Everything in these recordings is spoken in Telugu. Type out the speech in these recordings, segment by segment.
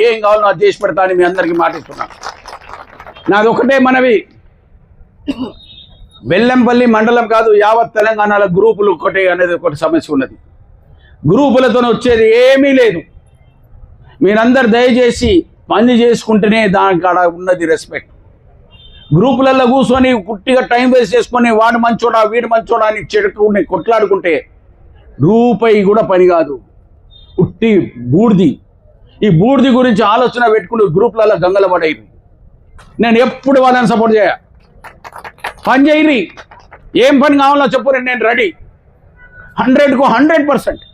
మీకు ఏం కావాలో అది చేసి పెడతా అని మీ అందరికీ మాటిస్తున్నాను నాది ఒకటే మనవి. బెల్లంపల్లి మండలం కాదు యావత్ తెలంగాణలో గ్రూపులు ఒకటి అనేది ఒకటి సమస్య ఉన్నది. గ్రూపులతో వచ్చేది ఏమీ లేదు. మీరందరు దయచేసి పని చేసుకుంటేనే దానికి ఆడ ఉన్నది రెస్పెక్ట్ గ్రూపులలో కూర్చొని కుట్టిగా టైం వేస్ట్ చేసుకొని వాడు మంచోడా వీడు మంచోడా అని చెడుకుని కొట్లాడుకుంటే రూపాయి కూడా పని కాదు. ఉట్టి బూడిది. ఈ బూడిది గురించి ఆలోచన పెట్టుకుని గ్రూప్లలో గంగల పడేది నేను ఎప్పుడు వాళ్ళని సపోర్ట్ చేయ. పని చేయరి. ఏం పని కావాలో చెప్పు నేను రెడీ హండ్రెడ్కు హండ్రెడ్ పర్సెంట్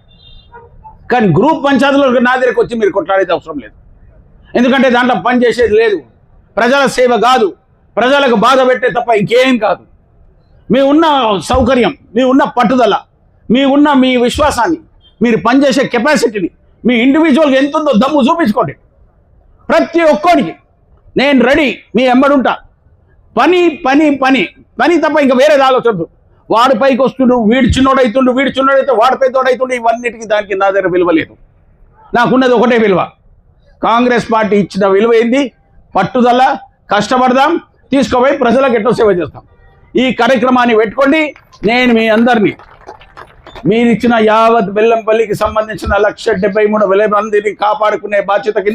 కానీ గ్రూప్ పంచాయతీలో నా దగ్గరికి వచ్చి మీరు కొట్లాడేది అవసరం లేదు. ఎందుకంటే దాంట్లో పని చేసేది లేదు. ప్రజల సేవ కాదు. ప్రజలకు బాధ పెట్టే తప్ప ఇంకేం కాదు. మీ ఉన్న సౌకర్యం మీ ఉన్న పట్టుదల మీ ఉన్న మీ విశ్వాసాన్ని మీరు పనిచేసే కెపాసిటీని మీ ఇండివిజువల్గా ఎంత ఉందో దమ్ము చూపించుకోండి. ప్రతి ఒక్కరికి నేను రెడీ మీ ఎంబడుంటా పని పని పని. పని తప్ప ఇంకా వేరేది ఆలోచనదు వాడి పైకి వస్తుండు వీడు చిన్నోడైతుండు వీడు చిన్నోడైతే వాడి పెద్దోడైతుండు ఇవన్నిటికీ దానికి నా దగ్గర విలువ లేదు. నాకున్నది ఒకటే విలువ. కాంగ్రెస్ పార్టీ ఇచ్చిన విలువ ఏంది? పట్టుదల కష్టపడదాం తీసుకుపోయి ప్రజలకు ఎట్టో సేవ చేస్తాం? ఈ కార్యక్రమాన్ని పెట్టుకోండి. నేను మీ అందరినీ మీరు ఇచ్చిన యావత్ బెల్లంపల్లికి సంబంధించిన లక్ష డెబ్బై మూడు వేల మందిని కాపాడుకునే బాధ్యత కింద